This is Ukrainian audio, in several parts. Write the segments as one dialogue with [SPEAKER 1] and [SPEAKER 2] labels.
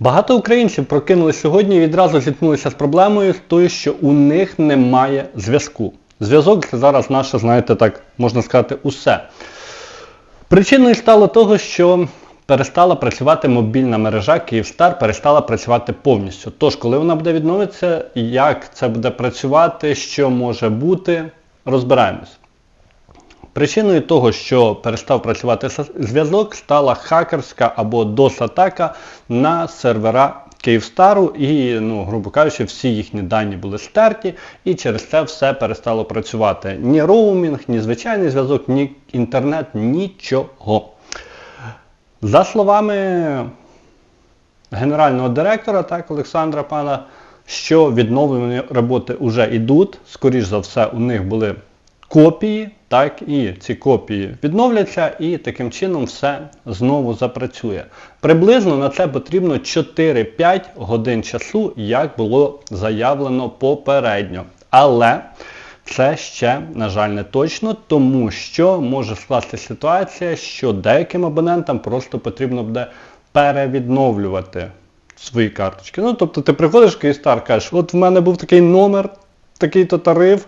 [SPEAKER 1] Багато українців прокинулись сьогодні і відразу зіткнулися з проблемою з тою, що у них немає зв'язку. Зв'язок це зараз наше, знаєте, так можна сказати, усе. Причиною стало того, що перестала працювати мобільна мережа Київстар, перестала працювати повністю. Тож, коли вона буде відновитися, як це буде працювати, що може бути, розбираємось. Причиною того, що перестав працювати зв'язок, стала хакерська або DOS-атака на сервера Київстару і, ну, грубо кажучи, всі їхні дані були стерті, і через це все перестало працювати. Ні роумінг, ні звичайний зв'язок, ні інтернет, нічого. За словами генерального директора, так, Олександра Пана, що відновлені роботи вже йдуть. Скоріш за все, у них були копії, так, і ці копії відновляться, і таким чином все знову запрацює. Приблизно на це потрібно 4-5 годин часу, як було заявлено попередньо. Але це ще, на жаль, не точно, тому що може скласти ситуація, що деяким абонентам просто потрібно буде перевідновлювати свої карточки. Ну, тобто ти приходиш в Київстар, кажеш, от в мене був такий номер, такий-то тариф,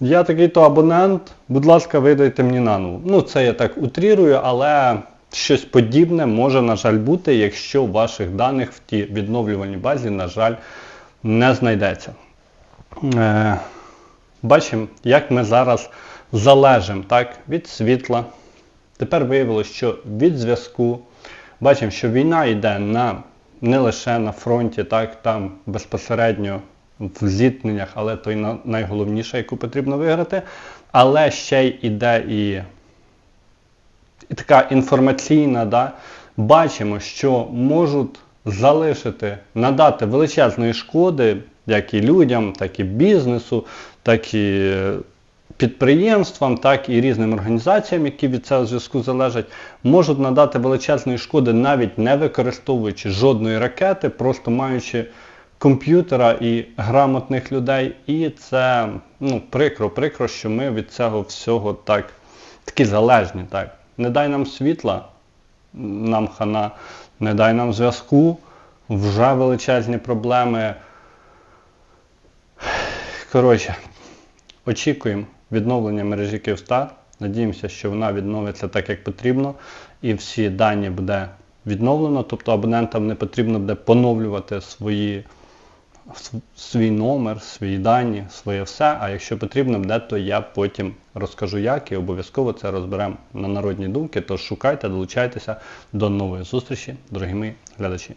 [SPEAKER 1] я такий-то абонент, будь ласка, видайте мені наново. Ну, це я так утрірую, але щось подібне може, на жаль, бути, якщо ваших даних в тій відновлювальній базі, на жаль, не знайдеться. Е, бачимо, як ми зараз залежимо так, від світла. Тепер виявилося, що від зв'язку. Бачимо, що війна йде на, не лише на фронті, так, там безпосередньо в зіткненнях, але то й яку потрібно виграти. Але ще й іде і, і така інформаційна, да, бачимо, що можуть залишити, надати величезної шкоди як і людям, так і бізнесу, так і підприємствам, так і різним організаціям, які від цього зв'язку залежать, можуть надати величезної шкоди, навіть не використовуючи жодної ракети, просто маючи комп'ютера і грамотних людей. І це ну, прикро, прикро, що ми від цього всього так такі залежні. Так. Не дай нам світла, нам хана, не дай нам зв'язку, вже величезні проблеми. Коротше, очікуємо відновлення мережі Київстар. Надіємося, що вона відновиться так, як потрібно, і всі дані буде відновлено. Тобто абонентам не потрібно буде поновлювати свої, св- свій номер, свої дані, своє все. А якщо потрібно буде, то я потім розкажу як і обов'язково це розберемо на народні думки. Тож шукайте, долучайтеся до нової зустрічі, дорогі мої глядачі.